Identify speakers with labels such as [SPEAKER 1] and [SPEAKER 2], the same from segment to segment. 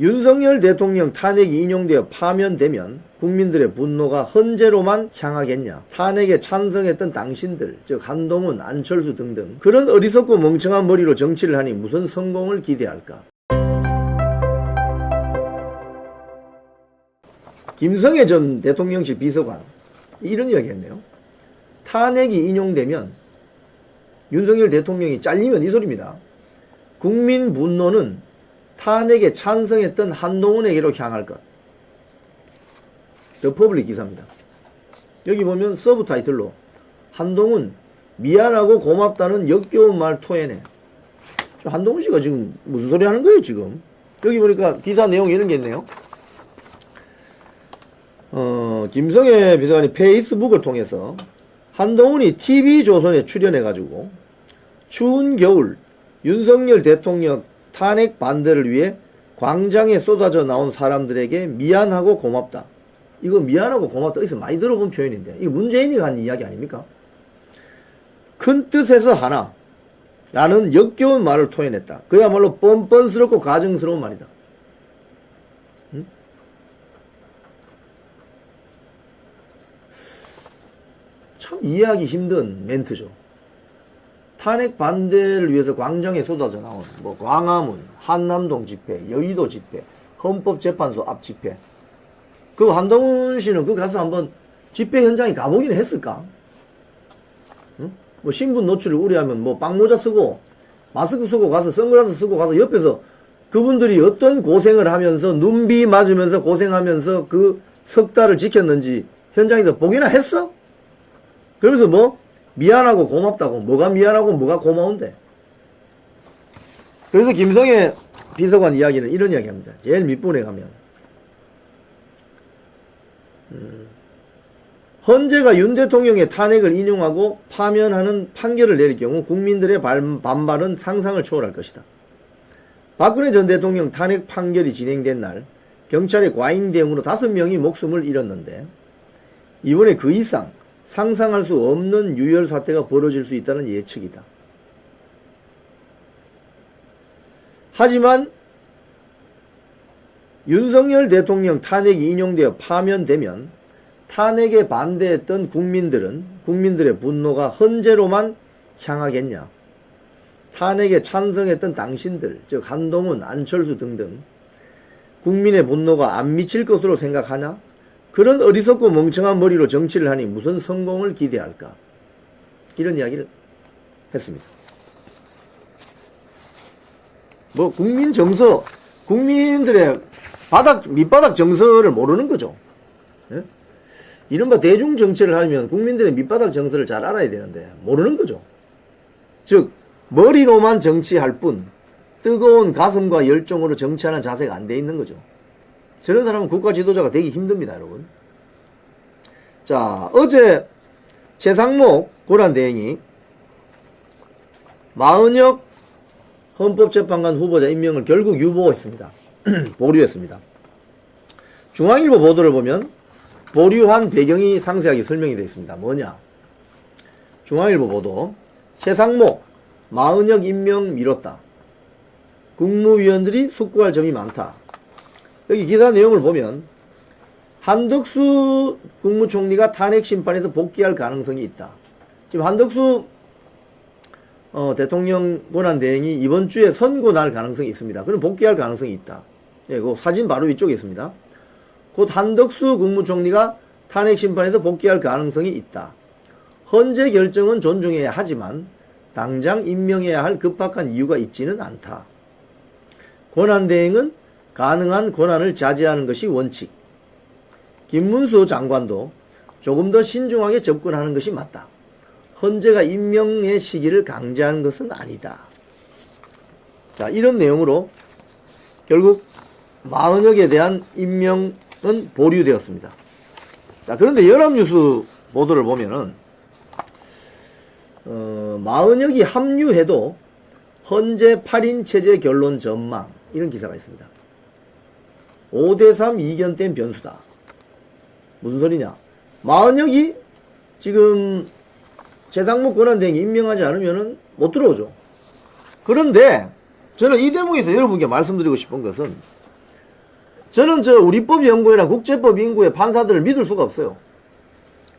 [SPEAKER 1] 윤석열 대통령 탄핵이 인용되어 파면되면 국민들의 분노가 헌재로만 향하겠냐. 탄핵에 찬성했던 당신들, 즉 한동훈, 안철수 등등 그런 어리석고 멍청한 머리로 정치를 하니 무슨 성공을 기대할까. 김성애 전 대통령실 비서관 이런 이야기 했네요. 탄핵이 인용되면 윤석열 대통령이 잘리면 이 소리입니다. 국민 분노는 탄핵에 찬성했던 한동훈에게로 향할 것. 더 퍼블릭 기사입니다. 여기 보면 서브 타이틀로 한동훈 미안하고 고맙다는 역겨운 말 토해내. 저 한동훈 씨가 지금 무슨 소리 하는 거예요 지금? 여기 보니까 기사 내용 이런 게 있네요. 어, 김성애 비서관이 페이스북을 통해서 한동훈이 TV조선에 출연해가지고 추운 겨울 윤석열 대통령 탄핵 반대를 위해 광장에 쏟아져 나온 사람들에게 미안하고 고맙다. 이거 미안하고 고맙다. 여기서 많이 들어본 표현인데 이거 문재인이 한 이야기 아닙니까? 큰 뜻에서 하나 라는 역겨운 말을 토해냈다. 그야말로 뻔뻔스럽고 가증스러운 말이다. 응? 참 이해하기 힘든 멘트죠. 탄핵 반대를 위해서 광장에 쏟아져 나온 뭐 광화문, 한남동 집회, 여의도 집회, 헌법재판소 앞 집회. 그 한동훈 씨는 그 가서 한번 집회 현장에 가보긴 했을까? 응? 뭐 신분 노출을 우려하면 뭐 빵모자 쓰고 마스크 쓰고 가서 선글라스 쓰고 가서 옆에서 그분들이 어떤 고생을 하면서 눈비 맞으면서 고생하면서 그 석 달을 지켰는지 현장에서 보기나 했어? 그러면서 뭐 미안하고 고맙다고 뭐가 미안하고 뭐가 고마운데 그래서 김성애 비서관 이야기는 이런 이야기 합니다. 제일 밑부분에 가면 음, 헌재가 윤 대통령의 탄핵을 인용하고 파면하는 판결을 내릴 경우 국민들의 반- 반발은 상상을 초월할 것이다. 박근혜 전 대통령 탄핵 판결이 진행된 날 경찰의 과잉 대응으로 다섯 명이 목숨을 잃었는데 이번에 그 이상 상상할 수 없는 유혈 사태가 벌어질 수 있다는 예측이다. 하지만 윤석열 대통령 탄핵이 인용되어 파면되면 탄핵에 반대했던 국민들은 국민들의 분노가 헌재로만 향하겠냐. 탄핵에 찬성했던 당신들, 즉 한동훈, 안철수 등등 국민의 분노가 안 미칠 것으로 생각하냐? 그런 어리석고 멍청한 머리로 정치를 하니 무슨 성공을 기대할까? 이런 이야기를 했습니다. 뭐 국민 정서, 국민들의 바닥 밑바닥 정서를 모르는 거죠. 예? 이른바 대중 정치를 하면 국민들의 밑바닥 정서를 잘 알아야 되는데 모르는 거죠. 즉 머리로만 정치할 뿐 뜨거운 가슴과 열정으로 정치하는 자세가 안 돼 있는 거죠. 저런 사람은 국가 지도자가 되기 힘듭니다, 여러분. 자, 어제 최상목 고란대행이 마은혁 헌법재판관 후보자 임명을 결국 유보했습니다. 보류했습니다. 중앙일보 보도를 보면 보류한 배경이 상세하게 설명이 되어 있습니다. 뭐냐? 중앙일보 보도 최상목 마은혁 임명 미뤘다. 국무위원들이 숙고할 점이 많다. 여기 기사 내용을 보면 한덕수 국무총리가 탄핵 심판에서 복귀할 가능성이 있다. 지금 한덕수 어, 대통령 권한 대행이 이번 주에 선고 날 가능성이 있습니다. 그럼 복귀할 가능성이 있다. 예, 그 사진 바로 위쪽에 있습니다. 곧 한덕수 국무총리가 탄핵 심판에서 복귀할 가능성이 있다. 헌재 결정은 존중해야 하지만 당장 임명해야 할 급박한 이유가 있지는 않다. 권한 대행은 가능한 권한을 자제하는 것이 원칙. 김문수 장관도 조금 더 신중하게 접근하는 것이 맞다. 헌재가 임명의 시기를 강제하는 것은 아니다. 자, 이런 내용으로 결국 마은혁에 대한 임명은 보류되었습니다. 자, 그런데 연합뉴스 보도를 보면은, 어, 마은혁이 합류해도 헌재 8인 체제 결론 전망, 이런 기사가 있습니다. 5대3 이견된 변수다. 무슨 소리냐? 마은혁이 지금 재상무 권한대행이 임명하지 않으면은 못 들어오죠. 그런데 저는 이 대목에서 여러분께 말씀드리고 싶은 것은 저는 저 우리법 연구회나 국제법 연구회 판사들을 믿을 수가 없어요.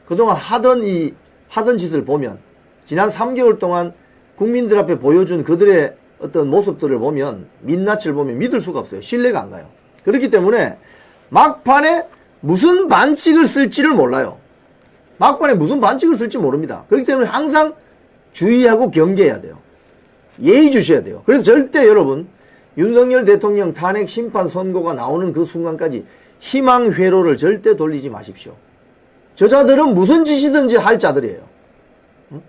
[SPEAKER 1] 그동안 하던 이 하던 짓을 보면 지난 3개월 동안 국민들 앞에 보여준 그들의 어떤 모습들을 보면 민낯을 보면 믿을 수가 없어요. 신뢰가 안 가요. 그렇기 때문에 막판에 무슨 반칙을 쓸지를 몰라요. 막판에 무슨 반칙을 쓸지 모릅니다. 그렇기 때문에 항상 주의하고 경계해야 돼요. 예의 주셔야 돼요. 그래서 절대 여러분 윤석열 대통령 탄핵 심판 선고가 나오는 그 순간까지 희망 회로를 절대 돌리지 마십시오. 저자들은 무슨 짓이든지 할 자들이에요. 응?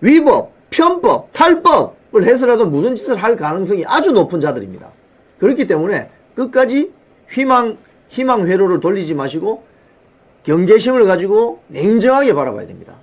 [SPEAKER 1] 위법, 편법, 탈법을 해서라도 무슨 짓을 할 가능성이 아주 높은 자들입니다. 그렇기 때문에 끝까지 희망, 희망 회로를 돌리지 마시고 경계심을 가지고 냉정하게 바라봐야 됩니다.